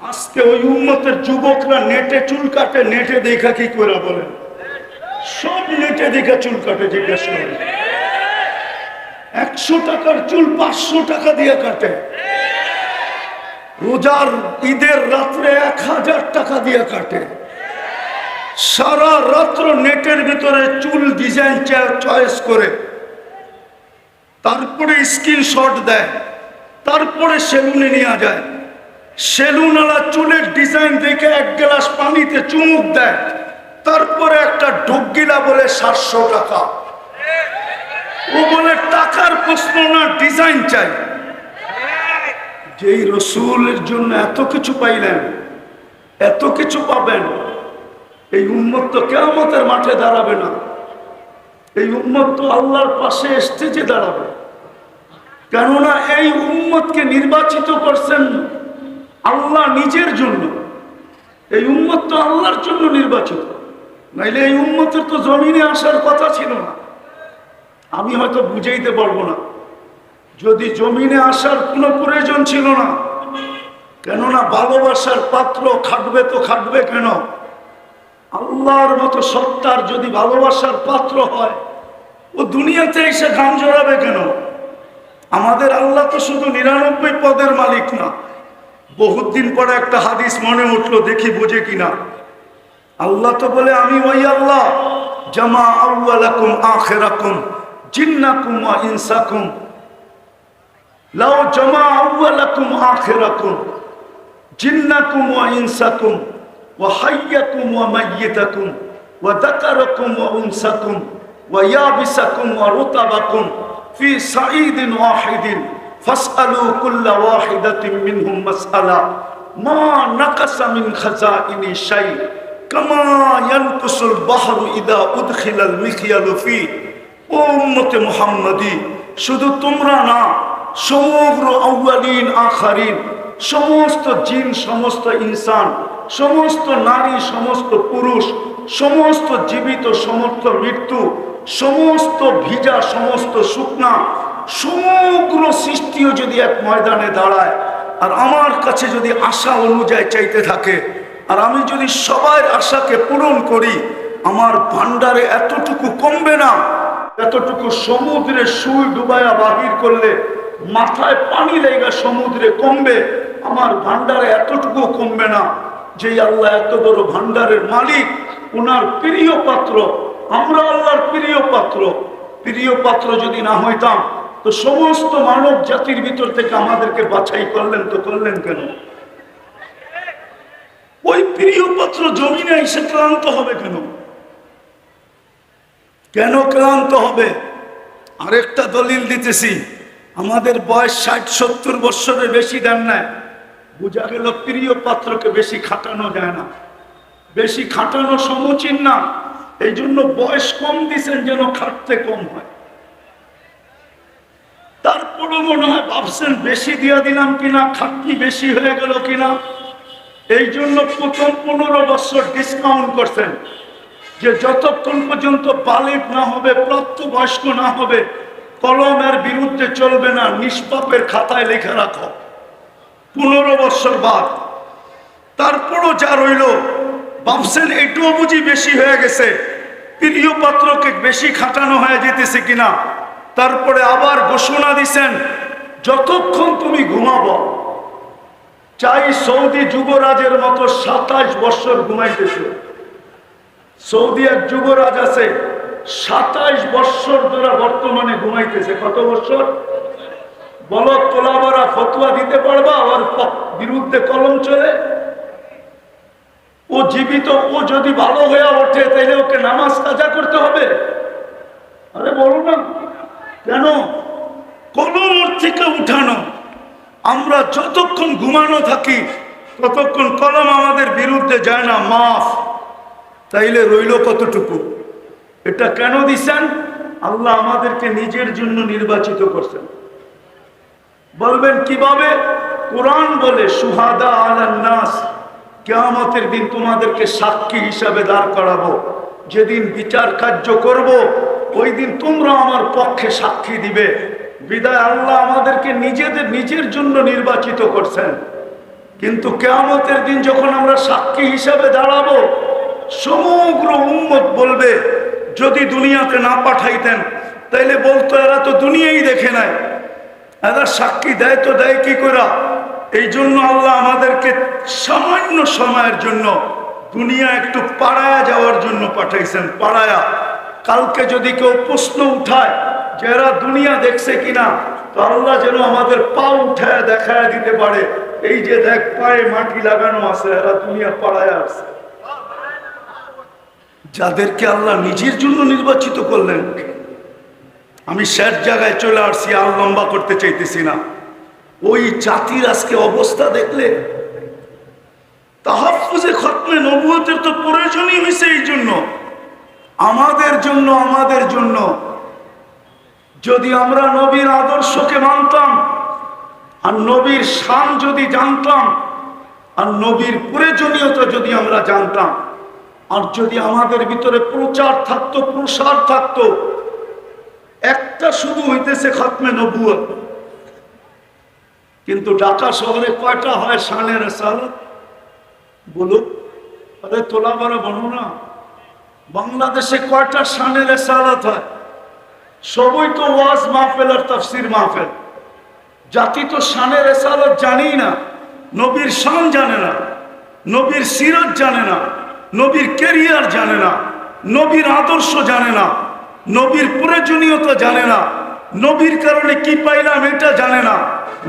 আজকে ওই উন্মতের যুবকরা নেটে চুল কাটে, নেটে দেখা কি করে বলেন সব নেটে দেখে চুল কাটে, জিজ্ঞেস একশো টাকার চুল পাঁচশো টাকা দিয়ে কাটে। রোজার ঈদের রাত্রে এক হাজার টাকা দিয়ে কাটে। সারা রাত্র নেটের ভিতরে চুল ডিজাইন চয়েস করে। তারপরে স্ক্রিনশট দেয়। তারপরে সেলুনে নেওয়া যায়। সেলুনওয়ালা চুলের ডিজাইন দেখে এক গ্লাস পানিতে চুমুক দেয়। তারপরে একটা ডুগিলা বলে সাতশো টাকা। ও বলে, টাকার প্রশ্ন না, ডিজাইন চাই। যেই রসুলের জন্য এত কিছু পাইলেন, এত কিছু পাবেন, এই উন্মত তো কেমতের মাঠে দাঁড়াবে না। এই উন্মত তো আল্লাহর পাশে স্টেজে দাঁড়াবে। কেননা এই উম্মতকে নির্বাচিত করছেন আল্লাহ নিজের জন্য। এই উম্মত তো আল্লাহর জন্য নির্বাচিত। নাইলে এই উম্মতের তো জমিনে আসার কথা ছিল না। আমি হয়তো বুঝাইতে পারব না। যদি জমিনে আসার কোনো প্রয়োজন ছিল না, কেননা ভালোবাসার পাত্র খাটবে তো খাটবে কেন? আল্লাহর মতো সত্তার যদি ভালোবাসার পাত্র হয়, ও দুনিয়াতে এসে গান জড়াবে কেন? আমাদের আল্লাহ তো শুধু নিরানব্বই পদের মালিক না বহুত দিন পরে একটা হাদিস মনে উঠল, দেখি বুঝে কিনা। আল্লাহ তো বলে, আমি ওই আল্লাহ, জামা আউ্লাকুম আখেরাকুম, জিন্নাকুম ইনসাকুম। লাও জামা আউ্লাকুম আখেরাকুম, জিন্নাকুম ওয়া ইনসাকুম, ওয়া হাইয়াকুম ওয়া মাইয়িতাকুম, ওয়া যাকারাকুম ওয়া উনসাকুম, ওয়া ইয়াবিসাকুম ওয়া রুতাবাকুম, ফি সাঈদিন ওয়াহিদিন। ফাসআলু কুল্লা ওয়াহিদাতিম মিনহুম মাসআলা, মা নাকাসা মিন খাজাইনি শাই, কামা ইয়ানকুসুল বাহরু শুধু তোমরা না, সমগ্র আউয়ালিন, আখারিন, সমস্ত জিন, সমস্ত ইনসান, সমস্ত নারী, সমস্ত পুরুষ, সমস্ত জীবিত, সমস্ত মৃত্যু, সমস্ত ভিজা, সমস্ত শুকনা সমগ্র সৃষ্টিও যদি এক ময়দানে দাঁড়ায়, আর আমার কাছে যদি আশা অনুযায়ী চাইতে থাকে, আর আমি যদি সবার আশাকে পূরণ করি, আমার ভান্ডারে এতটুকু কমবে না। এতটুকু সমুদ্রে সুই ডুবাইয়া বাহির করলে, মাথায় পানি লেগা সমুদ্রে কমবে, আমার ভান্ডারে এতটুকু কমবে না, যে আল্লাহ এত বড় ভান্ডারের মালিক ওনার প্রিয় পাত্র, আমরা আল্লাহর প্রিয় পাত্র। প্রিয় পাত্র যদি না হইতাম তো সমস্ত মানব জাতির ভিতর থেকে আমাদেরকে বাছাই করলেন তো করলেন কেন? ওই প্রিয় পাত্র জমিনে এসে ক্লান্ত হবে কেন? কেন ক্লান্ত হবে? আরেকটা দলিল দিতেছি। আমাদের বয়স ষাট, সত্তর বৎসরের বেশি দেন নাই। বোঝা গেল প্রিয় পাত্রকে বেশি খাটানো যায় না। বেশি খাটানো সমুচীন না। এই জন্য বয়স কম দিছেন যেন খাটতে কম হয়। তারপরও মনে হয় ভাবছেন বেশি দিয়া দিলাম কিনা, খাটনি বেশি হয়ে গেল কিনা। এই জন্য প্রথম পনেরো বছর ডিসকাউন্ট করছেন। যে যতক্ষণ পর্যন্ত বালিক না হবে, প্রাপ্তবয়স্ক না হবে কলমের বিরুদ্ধে চলবে না, নিষ্পাপের খাতায় লেখা রাখো। পনেরো বছর বাদ। তারপরও যা রইল, ভাবছেন এটুও বুঝি বেশি হয়ে গেছে। প্রিয় পাত্রকে বেশি খাটানো হয়ে যেতেছে কিনা তারপরে আবার ঘোষণা দিছেন, যতক্ষণ তুমি ঘুমাবো, চাই সৌদি যুবরাজের মতো সাতাশ বছর ঘুমাইতেছে। সৌদি এক যুবরাজ আছে সাতাইশ বৎসর ধরে বর্তমানে ঘুমাইতেছে। কত বছর? বল, তোলাবারা ফতুয়া দিতে পারবা? ওর বিরুদ্ধে কলম চলে? ও জীবিত, ও যদি ভালো হয়ে ওঠে তাহলে ওকে নামাজ কাজা করতে হবে? আরে বলো না। কেন কলম ওর থেকে উঠানো, আমরা যতক্ষণ ঘুমানো থাকি, ততক্ষণ কলম আমাদের বিরুদ্ধে যায় না, মাফ। তাইলে রইল কতটুকু? এটা কেন দিছেন? আল্লাহ আমাদেরকে নিজের জন্য নির্বাচিত করছেন। বলবেন, কীভাবে? কোরআন বলে, সুহাদা আলান্নাস কেয়ামতের দিন তোমাদেরকে সাক্ষী হিসাবে দাঁড় করাবো। যেদিন বিচার কার্য করব ওই দিন তোমরা আমার পক্ষে সাক্ষী দিবে। বিদায় আল্লাহ আমাদেরকে নিজেদের, নিজের জন্য নির্বাচিত করছেন। কিন্তু কেয়ামতের দিন যখন আমরা সাক্ষী হিসাবে দাঁড়াবো, সমগ্র উম্মত বলবে, যদি দুনিয়াতে না পাঠাইতেন, তাইলে বলতো এরা তো দুনিয়াই দেখে নাই। এরা সাক্ষী দেয় তো দেয় কি করে এই জন্য আল্লাহ আমাদেরকে সামান্য সময়ের জন্য দুনিয়া একটু পাড়ায়া যাওয়ার জন্য পাঠাইছেন, পাড়ায়া। কালকে যদি কেউ প্রশ্ন উঠায় যে এরা দুনিয়া দেখছে কিনা, তো আল্লাহ যেন আমাদের পা উঠায় দেখায় দিতে পারে। এই যে দেখ, পায়ে মাটি লাগানো আছে, এরা দুনিয়া পাড়ায় আছে যাদেরকে আল্লাহ নিজের জন্য নির্বাচিত করলেন, আমি শেষ জায়গায় চলে আসছি, আর লম্বা করতে চাইতেছি না। ওই জাতির আজকে অবস্থা দেখলে তাহাফুজে খতমে নবুয়তের তো প্রয়োজনই হয়েছে এই জন্য। আমাদের জন্য আমাদের জন্য। যদি আমরা নবীর আদর্শকে মানতাম, আর নবীর শান যদি জানতাম, আর নবীর প্রয়োজনীয়তা যদি আমরা জানতাম, আর যদি আমাদের ভিতরে প্রচার থাকতো, প্রসার থাকতো, একটা শুধু হইতেছে খতমে নবুয়ত। কিন্তু ঢাকা শহরে কয়টা হয় শানের সাল বলুক। আরে তোলা বড় বলো না। বাংলাদেশে কয়টা শানের সালাত হয়? সবই তো ওয়াজ মাহফেল আর তাফসির মাহফেল। জাতি তো শানের এসালত জানেই না, নবীর শান জানে না, নবীর সিরত জানে না, নবীর কেরিয়ার জানে না, নবীর আদর্শ জানে না, নবীর প্রয়োজনীয়তা জানে না, নবীর কারণে কি পাইলাম এটা জানে না,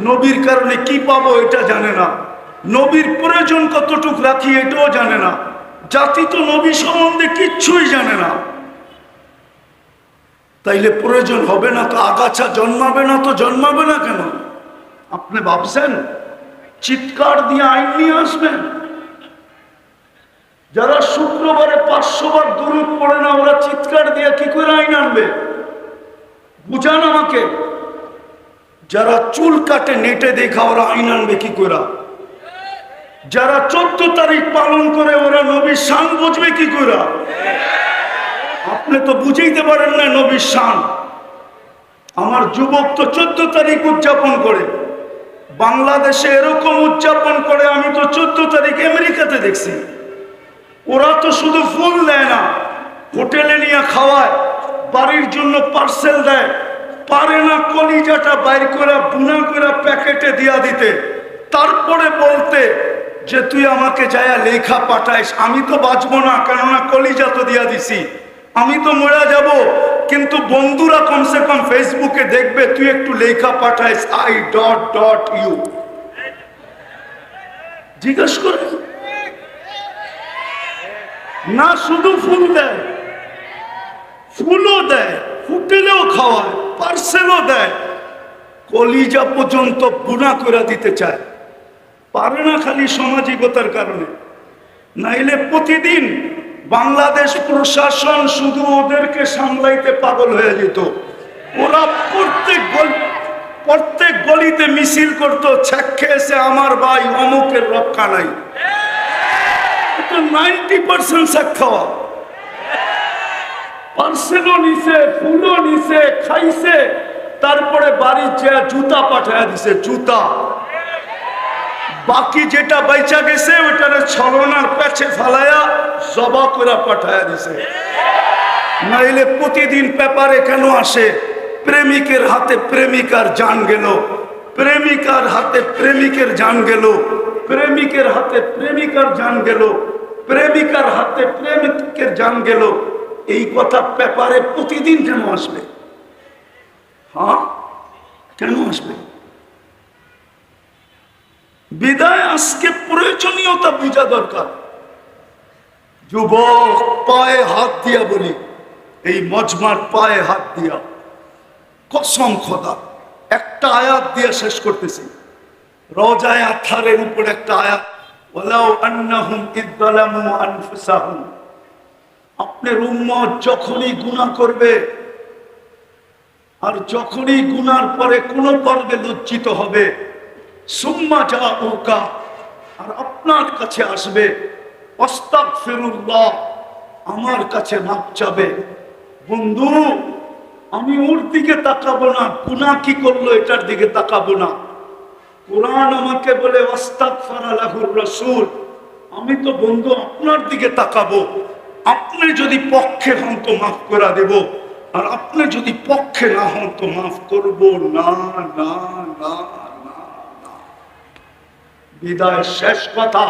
নবীর কারণে কি পাবো এটা জানে না, নবীর প্রয়োজন কতটুক রাখি এটাও জানে না। জাতি তো নবী সম্বন্ধে কিচ্ছুই জানে না। তাইলে প্রয়োজন হবে না তো আগাছা জন্মাবে না তো জন্মাবে না কেন? আপনি ভাবছেন, চিৎকার দিয়ে আইন নিয়ে আসবেন? যারা শুক্রবারে পাঁচশো বার দূরত পড়ে না, ওরা চিৎকার দিয়ে কি করে আইন আনবে? বুঝান আমাকে। যারা চুল কাটে, নেটে দেখা ওরা আইন আনবে কি করে? যারা চোদ্দ তারিখ পালন করে, ওরা নবীর শান বুঝবে কি করে? আপনি তো বুঝাইতে পারেন না নবীর শান। আমার যুবক তো চোদ্দ তারিখ উদযাপন করে। বাংলাদেশে এরকম উদযাপন করে, আমি তো চোদ্দ তারিখ আমেরিকাতে দেখছি। ওরা তো শুধু ফুল দেয় না, হোটেলে নিয়ে খাওয়ায়, বাড়ির জন্য পার্সেল দেয়। পারে না কলিজাটা বাইর করে, বুনা করে প্যাকেটে দিয়া দিতে। তারপরে বলতে যে তুই আমাকে যায়া লেখা পাঠাইস, আমি তো বাঁচবো না, কেননা কলিজা তো দিয়া দিছি। আমি তো মরা যাব, কিন্তু বন্ধুরা কমসে কম ফেসবুকে দেখবে তুই একটু লেখা পাঠাইস আই ডট ডট ইউ জিজ্ঞেস করে। না, শুধু ফুল দেয়। ফুলও দেয় হোটেলেও খাওয়ায়, পার্সেলও দেয়। কলিজা পর্যন্ত বুনা করে দিতে চায়। পারে না খালি সামাজিকতার কারণে। নাইলে প্রতিদিন বাংলাদেশ প্রশাসন শুধু ওদেরকে সামলাইতে পাগল হয়ে যেত। ওরা প্রত্যেক প্রত্যেক গলিতে মিছিল করতো, ছ্যাক এসে আমার ভাই, অমুকের রক্ষা নাই। নাইনটি পার্সেন্ট শাক খাওয়া। পার্সেলও নিছে, ফুলও নিছে, খাইছে, তারপরে বাড়ির যে জুতা পাঠায় দিছে, জুতা। বাকি যেটা বাইচা গেছে, ওইটারে ছলনার পেছে ফালায়া জবা করে পাঠায় দিছে। নাইলে প্রতিদিন পেপারে কেন আসে? প্রেমিকের হাতে প্রেমিকার জান গেল। প্রেমিকার হাতে প্রেমিকের জান গেল। প্রেমিকের হাতে প্রেমিকার জান গেল। প্রেমিকার হাতে প্রেমিকের জান গেল। এই কথা পেপারে প্রতিদিন কেন আসবে? হ্যাঁ? কেন আসবে? বিদায় আজকে প্রয়োজনীয়তা বোঝা দরকার। যুবক, পায়ে হাত দিয়া বলি, এই মজমার পায়ে হাত দিয়া। কসম খোদা, একটা আয়াত দিয়ে শেষ করতেছি। রজায় আথারের উপর একটা আয়াত আপনার উম্মত যখনই গুনাহ করবে, আর যখনই গুনার পরে কোনো পর্বে লজ্জিত হবে সুম্মা যা ওকা আর আপনার কাছে আসবে অস্তাক ফিরুল্লাহ আমার কাছে মাপ চাবে। বন্ধু, আমি ওর দিকে তাকাবো না গুনা কি করল এটার দিকে তাকাবো না। কোরআন আমাকে বলে ওয়াস্তাগফারালাহুর রাসূল, আমি তো বন্ধু আপনার দিকে তাকাবো। আপনি যদি পক্ষে হন তো মাফ করা দেব, আর আপনি যদি পক্ষে না হন তো মাফ করব। না না না। বিদায় শেষ কথা,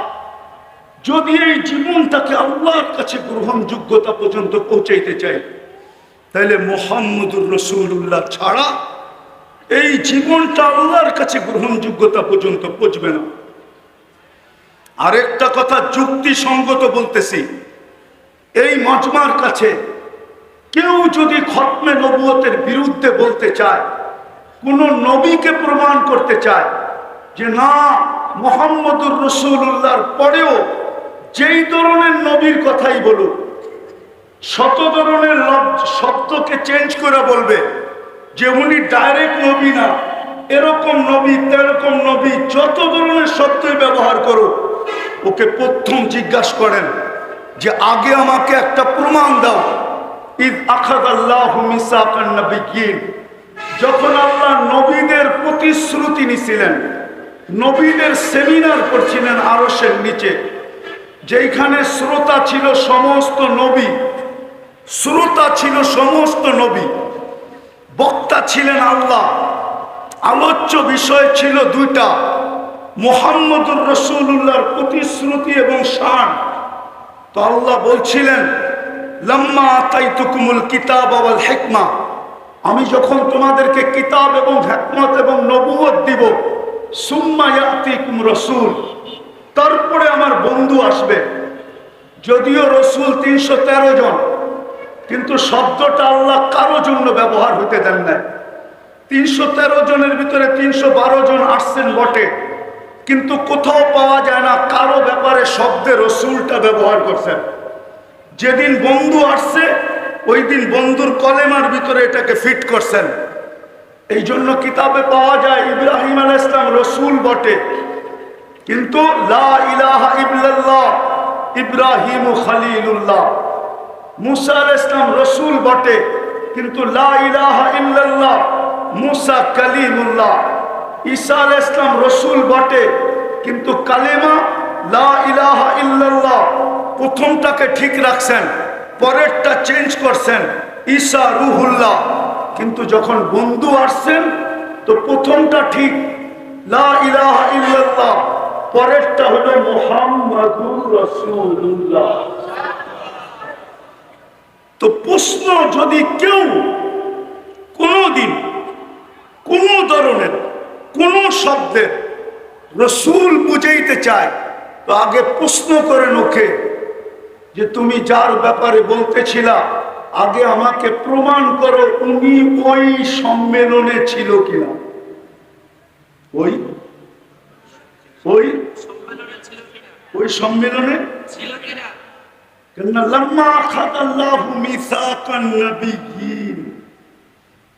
যদি এই জীবনটাকে আল্লাহর কাছে গ্রহণযোগ্যতা পর্যন্ত পৌঁছাইতে চাই তাহলে মোহাম্মদুর রসুল্লাহ ছাড়া এই জীবনটা আল্লাহর কাছে গ্রহণযোগ্যতা পর্যন্ত পৌঁছবে না। আরেকটা কথা যুক্তিসঙ্গত বলতেছি, এই মজমার কাছে কেউ যদি খতমে নবুয়তের বিরুদ্ধে বলতে চায়, কোন নবীকে প্রমাণ করতে চায় যে না মোহাম্মদুর রসুল্লাহর পরেও যেই ধরনের নবীর কথাই বলুক, শত ধরনের শব্দকে চেঞ্জ করে বলবে যে উনি ডাইরেক্ট নবী না। এরকম নবী, তেরকম নবী, যত ধরনের শব্দই ব্যবহার করো ওকে প্রথম জিজ্ঞাসা করেন যে, আগে আমাকে একটা প্রমাণ দাও। ঈদ আখাদ আল্লাহ মিসাকান নবিয়িন যখন আল্লাহ নবীদের প্রতিশ্রুতি নিছিলেন নবীদের সেমিনার করছিলেন আরসের নিচে যেখানে শ্রোতা ছিল সমস্ত নবী, শ্রোতা ছিল সমস্ত নবী, বক্তা ছিলেন আল্লাহ। আলোচ্য বিষয় ছিল দুইটা, মোহাম্মদুর রসুল্লাহর প্রতিশ্রুতি এবং শান। তো আল্লাহ বলছিলেন, লম্মা আতাই তুকুমুল কিতাব আওয়াল হেকমা আমি যখন তোমাদেরকে কিতাব এবং হেকমত এবং নবুয়ত দিব রসুল। তারপরে আমার বন্ধু আসবে। যদিও রসুল তিনশো তেরো জন, কিন্তু শব্দটা আল্লাহ কারও জন্য ব্যবহার হতে দেন না তিনশো তেরো জনের ভিতরে তিনশো বারো জন আসছেন বটে, কিন্তু কোথাও পাওয়া যায় না কারও ব্যাপারে শব্দে রসুলটা ব্যবহার করছেন। যেদিন বন্ধু আসছে, ওই দিন বন্ধুর কলেমার ভিতরে এটাকে ফিট করছেন। এই জন্য কিতাবে পাওয়া যায় ইব্রাহিম আল ইসলাম রসুল বটে। কিন্তু ইব্রাহিম খালিলুল্লাহ। মুসা আল ইসলাম রসুল বটে, কিন্তু মুসা কালিমুল্লাহ। ঈসা আল ইসলাম রসুল বটে, কিন্তু কালেমা লা ইলাহা ইল্লাল্লাহ প্রথমটাকে ঠিক রাখছেন, পরেরটা চেঞ্জ করছেন, ঈসা রুহুল্লাহ। কিন্তু যখন বন্ধু আসছেন, তো প্রথমটা ঠিক পরেরটা হলো তো প্রশ্ন যদি কেউ কোনোদিন কোনো ধরনের, কোন শব্দের রসুল বুঝাইতে চায়, তো আগে প্রশ্ন করেন ওকে যে তুমি যার ব্যাপারে বলতেছিলা আগে আমাকে প্রমাণ করো উনি ওই সম্মেলনে ছিল কিনা। ওই? ওই? সম্মেলনে?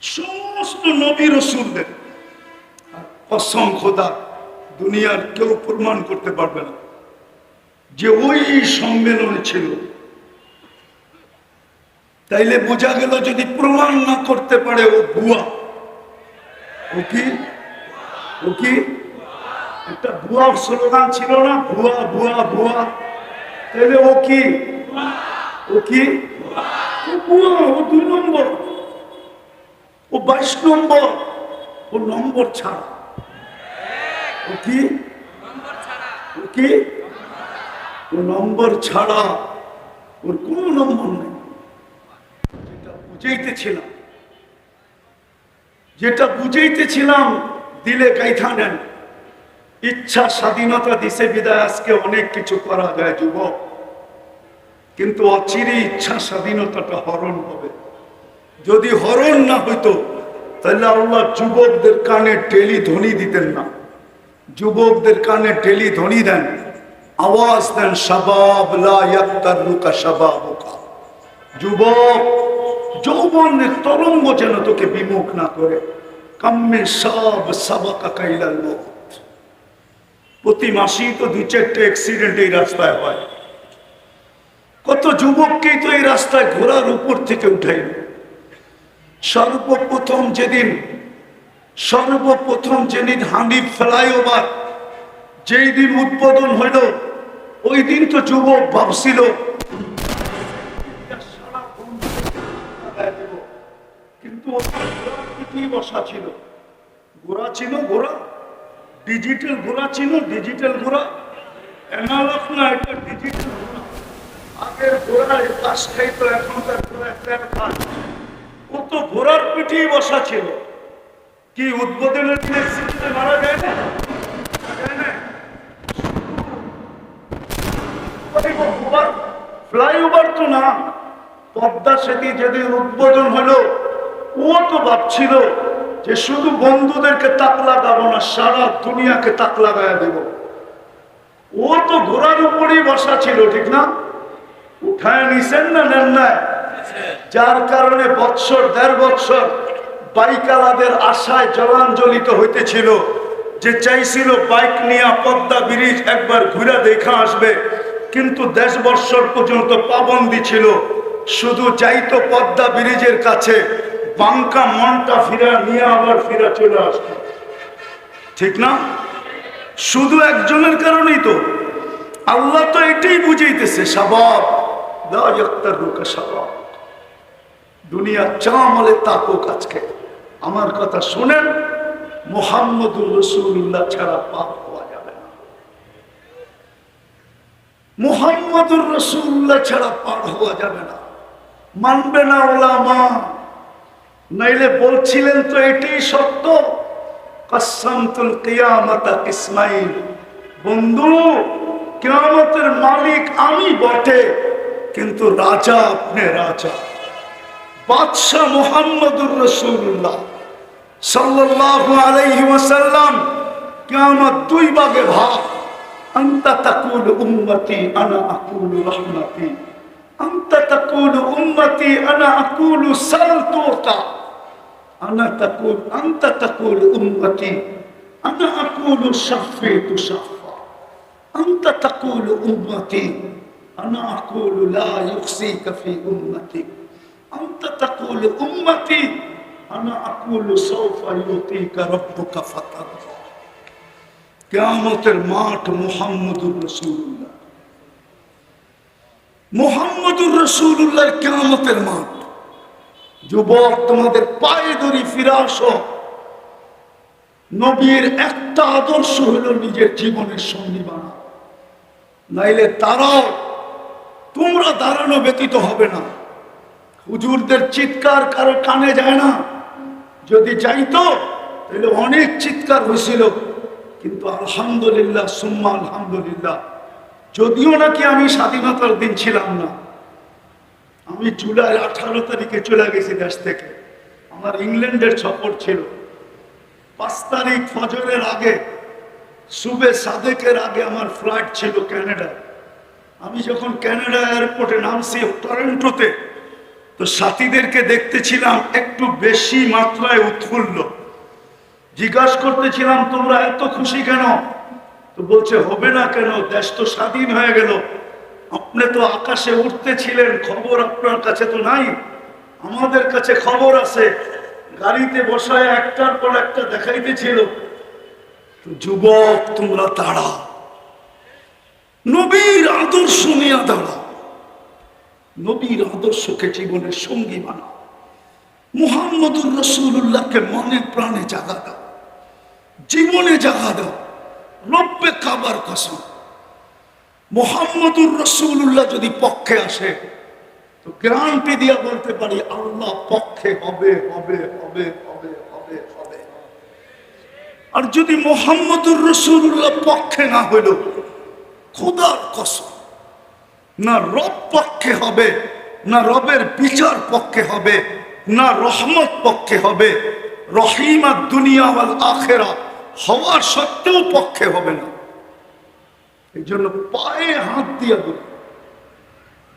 সমস্ত নবী দুনিয়ার কেউ প্রমাণ করতে পারবে না। যে ওই সম্মেলনে ছিল। তাইলে বোঝা গেল যদি প্রমাণ না করতে পারে ও ভুয়া। ও কি? ও কি? একটা ভুয়া স্লোগান ছিল না? ভুয়া ভুয়া ভুয়া। তাহলে ও কি? ও কি? ও নম্বর। ও বাইশ নম্বর। নম্বর ছাড়া। ও কি? ও কি? নম্বর ছাড়া। ওর কোনো নম্বর নেই। বুঝাইতেছিলাম যেটা বুঝাইতেছিলাম দিলে গাইথা নেন। ইচ্ছা স্বাধীনতা দিছে বিদায়, আজকে অনেক কিছু করা যায়, যুবক। কিন্তু অচিরে ইচ্ছা স্বাধীনতাটা হরণ হবে। যদি হরণ না হইতো, তাহলে আল্লাহ যুবকদের কানে টেলি ধ্বনি দিতেন না। যুবকদের কানে টেলি ধ্বনি দেন, আওয়াজ দেন, শাবাব লা ইয়াক্তারুকা যুবক যৌবনের তরঙ্গ যেন তোকে বিমুখ না করে। কাম্মে সব সাবাকা কাইলাল মৌত। প্রতি মাসেই তো দুই চারটে অ্যাক্সিডেন্ট এই রাস্তায় হয়। কত যুবককেই তো এই রাস্তায় ঘোড়ার উপর থেকে উঠাই সর্বপ্রথম যেদিন সর্বপ্রথম যেদিন হানিফ ফ্লাইওভার যেই দিন উদ্বোধন হইল, ওই দিন তো যুবক ভাবছিল কিন্তু পিঠেই বসা ছিল। ঘোড়া ছিল ঘোড়া ডিজিটাল ঘোড়া ছিল ডিজিটাল ঘোড়া অ্যানালগ না, এটা ডিজিটাল ঘোড়া আগের ঘোড়ায় পাশ খাইতো এখনকার খায়। ও তো ঘোড়ার পিঠেই বসা ছিল। কি উদ্বোধনের দিনে মারা যায় না? ফ্লাইওভার তো না, পদ্মা সেতু যেদিন উদ্বোধন হলো ও তো ভাবছিল যে শুধু বন্ধুদেরকে তাক লাগাবো না, সারা দুনিয়াকে তাক লাগায় দেব। ও তো ঘোড়ার উপরেই বসা ছিল, ঠিক না? উঠায় নিছেন না নেন নাই? যার কারণে বৎসর, দেড় বৎসর বাইকালাদের আশায় জলাঞ্জলিত হইতেছিল যে চাইছিল বাইক নিয়ে পদ্মা ব্রিজ একবার ঘুরে দেখা আসবে। কিন্তু দেশ বৎসর পর্যন্ত পাবন্দি ছিল। শুধু যাইতো পদ্মা ব্রিজের কাছে বাঙ্কা মনটা ফিরা নিয়ে আবার ফিরা চলে আসতো ঠিক না? শুধু একজনের কারণেই তো। আল্লাহ তো এটাই বুঝাইতেছে স্বভাব রুকা স্বভাব দুনিয়া চামলে তাকুক আজকে। আমার কথা শোনেন, মোহাম্মদুর রসুল্লাহ ছাড়া পাপ হওয়া যাবে না। মোহাম্মদুর রসুল্লাহ ছাড়া পার হওয়া যাবে না। মানবে না ওলামা। নাইলে বলছিলেন তো এটাই সত্য। কসমতুল কিয়ামতা ইসমাইল। বন্ধু, কিয়ামতের মালিক আমি বটে, কিন্তু রাজা আপনি রাজা। বাদশাহ মোহাম্মদুর রসুল্লাহ সাল্লাল্লাহু আলাইহি ওয়াসাল্লাম কিয়ামত দুই ভাগে ভাগ। আনতা তাকুল উম্মতি আনা আকুল রহমতি। আনতা তাকুল উম্মতি আনা আকুল সালতুতা আনা তাকুল আনতা তাকুল উম্মতি আনা আকুল শাফি তুশাফা আনতা তাকুল উম্মতি আনা আকুল লা ইউখসিকা ফি উম্মতি أنت تقول أمتي أنا أقول سوف يعطيك ربك فترضى কেয়ামতের মাঠ মোহাম্মদুর রসুল্লাহ মোহাম্মদুর রসুল্লাহর কেয়ামতের মাঠ যুবক, তোমাদের পায়ে ধরি ফিরে আসো। নবীর একটা আদর্শ হলো নিজের জীবনের সঙ্গী বানা নাইলে তারাও তোমরা দাঁড়ানো ব্যতীত হবে না। হুজুরদের চিৎকার কারও কানে যায় না। যদি যাইতো, তাহলে অনেক চিৎকার হয়েছিল। কিন্তু আলহামদুলিল্লাহ, সুম্মা আলহামদুলিল্লাহ। যদিও নাকি আমি স্বাধীনতার দিন ছিলাম না। আমি জুলাই আঠারো তারিখে চলে গেছি দেশ থেকে। আমার ইংল্যান্ডের সফর ছিল। পাঁচ তারিখ ফজরের আগে, সুবে সাদেকের আগে আমার ফ্লাইট ছিল ক্যানাডা। আমি যখন ক্যানাডা এয়ারপোর্টে নামছি টরেন্টোতে, তো সাথীদেরকে দেখতেছিলাম একটু বেশি মাত্রায় উৎফুল্ল। জিজ্ঞাসা করতেছিলাম, তোমরা এত খুশি কেন? তো বলছে, হবে না কেন, দেশ তো স্বাধীন হয়ে গেল। আপনি তো আকাশে উঠতেছিলেন, খবর আপনার কাছে তো নাই। আমাদের কাছে খবর আছে, গাড়িতে বসায় একটার পর একটা দেখাইতেছিল। যুবক, তোমরা দাঁড়া। নবীর আদর্শ নিয়ে দাঁড়া। নবীর আদর্শকে জীবনের সঙ্গী বানাও মুহাম্মদুর রসুল্লাহকে মনে প্রাণে জাগা দাও। জীবনে জাগা দাও। রব্বে খাবার কসম। মোহাম্মদুর রসুল্লাহ যদি পক্ষে আসে, তো গ্রান্টি দিয়া বলতে পারি, আল্লাহ পক্ষে হবে হবে হবে হবে হবে হবে। আর যদি মোহাম্মদুর রসুল্লাহ পক্ষে না হইল, খোদার কসম, না রব পক্ষে হবে, না রবের বিচার পক্ষে হবে, না রহমত পক্ষে হবে, রহিম দুনিয়া আখেরা হওয়ার সত্ত্বেও পক্ষে হবে না। এই জন্য পায়ে হাত দিয়ে বলি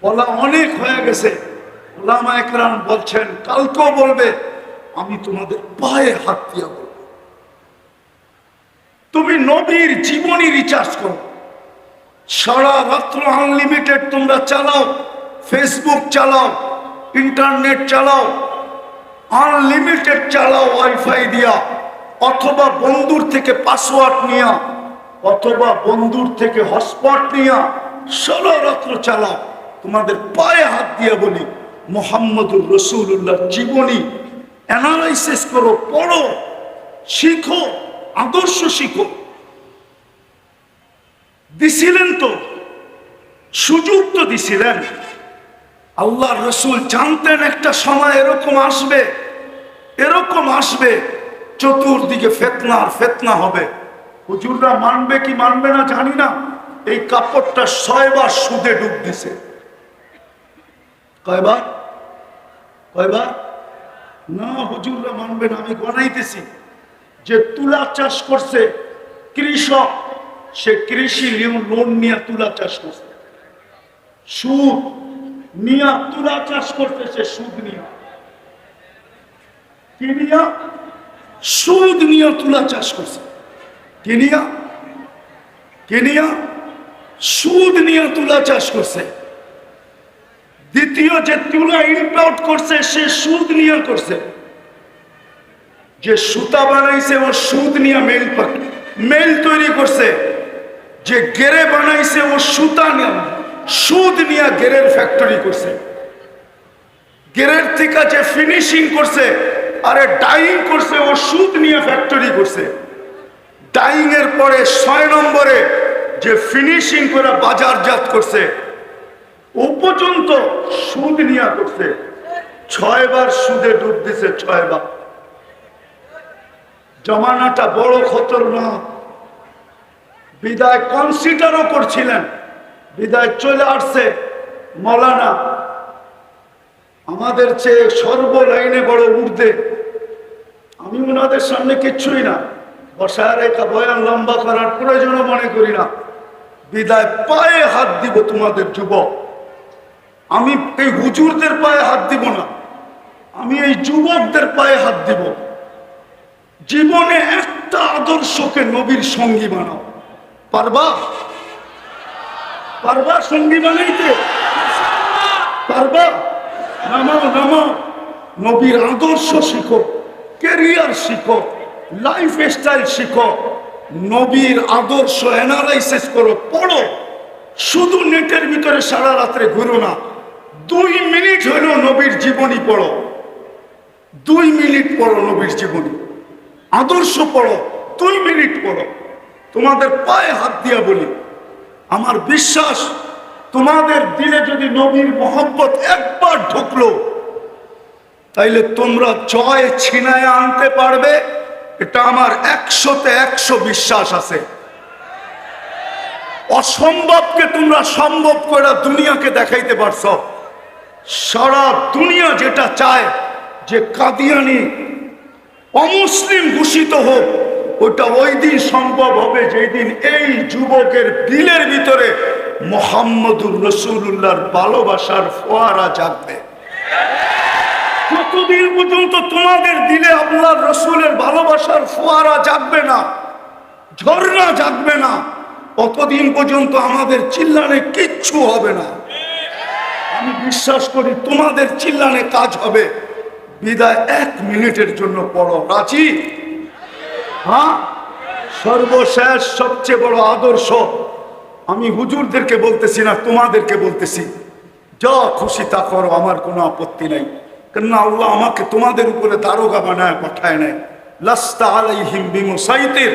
বলা অনেক হয়ে গেছে। ওলামা একরাম বলছেন, কালকেও বলবে, আমি তোমাদের পায়ে হাত দিয়ে বলব। তুমি নবীর জীবনী রিচার্জ করো। সারা রাত্র আনলিমিটেড তোমরা চালাও ফেসবুক চালাও ইন্টারনেট চালাও আনলিমিটেড চালাও ওয়াইফাই দিয়া, অথবা বন্ধুর থেকে পাসওয়ার্ড নিয়া অথবা বন্ধুর থেকে হটস্পট নিয়া ষোলো রাত্র চালাও। তোমাদের পায়ে হাত দিয়ে বলি, মোহাম্মদুর রসুল্লাহ জীবনী অ্যানালাইসিস করো, পড়ো, শিখো, আদর্শ শিখো। দিছিলেন তো, সুযোগ তো দিছিলেন। আল্লাহ রসুল জানতেন একটা সময় এরকম আসবে এরকম আসবে, চতুর্দিকে ফেতনা আর ফেতনা হবে। হুজুররা মানবে কি মানবে না জানি না। এই কাপড়টা ছয়বার সুদে ডুব দিছে। কয়বার? কয়বার? না, হুজুররা মানবে না, আমি গনাইতেছি। যে তুলা চাষ করছে কৃষক, সে কৃষি লোন নিয়ে তুলা চাষ করছে। সুদ নিয়া তুলা চাষ করতে সে সুদ নিয়া। কি নিয়া? সুদ নিয়া তুলা চাষ করছে। কি নিয়া কি নিয়া সুদ নিয়ে তুলা চাষ করছে। দ্বিতীয় যে তুলা ইম্পোর্ট করছে, সে সুদ নিয়ে করছে। যে সুতা বানাইছে, ও সুদ নিয়ে মেল মেল তৈরি করছে। যে গেরে বানাইছে, ও সুতা নিয়ে সুদ নিয়ে গেরের ফ্যাক্টরি করছে। গেরের থেকে যে ফিনিশিং করছে, আরে ডাইং করছে, ও সুদ নিয়ে ফ্যাক্টরি করছে। ডাইং এর পরে ছয় নম্বরে যে ফিনিশিং করে বাজারজাত করছে, ও পর্যন্ত সুদ নিয়ে করছে। ছয়বার সুদে ডুব দিছে, ছয়বার। জমানাটা বড় খতরনাক। বিদায় কনসিডারও করছিলেন, বিদায় চলে আসছে মলানা। আমাদের চেয়ে সর্ব লাইনে বড় ঊর্ধ্বে। আমি ওনাদের সামনে কিচ্ছুই না। বসায় রেখা বয়ান লম্বা করার প্রয়োজনও মনে করি না। বিদায় পায়ে হাত দিব তোমাদের যুবক। আমি এই হুজুরদের পায়ে হাত দিব না। আমি এই যুবকদের পায়ে হাত দিব। জীবনে একটা আদর্শকে নবীর সঙ্গী বানাও। পারবা? পারবা সঙ্গী বানাইতে? পারবা? নামাও নামাও। নবীর আদর্শ শিখো, ক্যারিয়ার শিখো। লাইফ স্টাইল শিখো, নবীর আদর্শ অ্যানালাইসিস করো, পড়ো। শুধু নেটের ভিতরে সারা রাত্রে ঘুরো না, দুই মিনিট হলেও নবীর জীবনী পড়ো। দুই মিনিট পড়ো নবীর জীবনী। আদর্শ পড়ো, দুই মিনিট পড়ো। তোমাদের পায়ে হাত দিয়া বলি, আমার বিশ্বাস, তোমাদের দিলে যদি নবীর মোহব্বত একবার ঢুকলো, তাইলে তোমরা জয় ছিনায় আনতে পারবে। এটা আমার একশোতে একশো বিশ্বাস আছে। অসম্ভবকে তোমরা সম্ভব করে দুনিয়াকে দেখাইতে পারছ। সারা দুনিয়া যেটা চায়, যে কাদিয়ানি অমুসলিম ঘোষিত হোক, ওটা ওই দিন সম্ভব হবে যেই দিন এই যুবকের দিলের ভিতরে মোহাম্মদুর রসুল্লাহর ভালোবাসার ফোয়ারা জাগবে। যতদিন পর্যন্ত তোমাদের দিলে আল্লাহ রসুলের ভালোবাসার ফোয়ারা জাগবে না, ঝর্ণা জাগবে না, ততদিন পর্যন্ত আমাদের চিল্লানে কিচ্ছু হবে না। আমি বিশ্বাস করি তোমাদের চিল্লানে কাজ হবে। বিদায় এক মিনিটের জন্য পড়ো। রাজি? হ্যাঁ? সর্বশেষ সবচেয়ে বড় আদর্শ, আমি হুজুরদেরকে বলতেছি না, তোমাদেরকে বলতেছি। যা খুশি তা করো, আমার কোনো আপত্তি নাই। কেননা আল্লাহ আমাকে তোমাদের উপরে দারোগা বানায়, পাঠায় নেয় লাস্তা আলাইহিম বিমুসাইতের,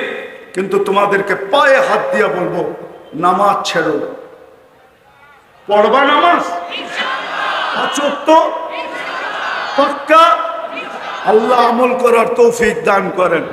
কিন্তু তোমাদেরকে পায়ে হাত দিয়া বলব, নামাজ ছেড়ো। পড়বা নামাজ? তো পাক্কা? আল্লাহ আমল করার তৌফিক দান করেন।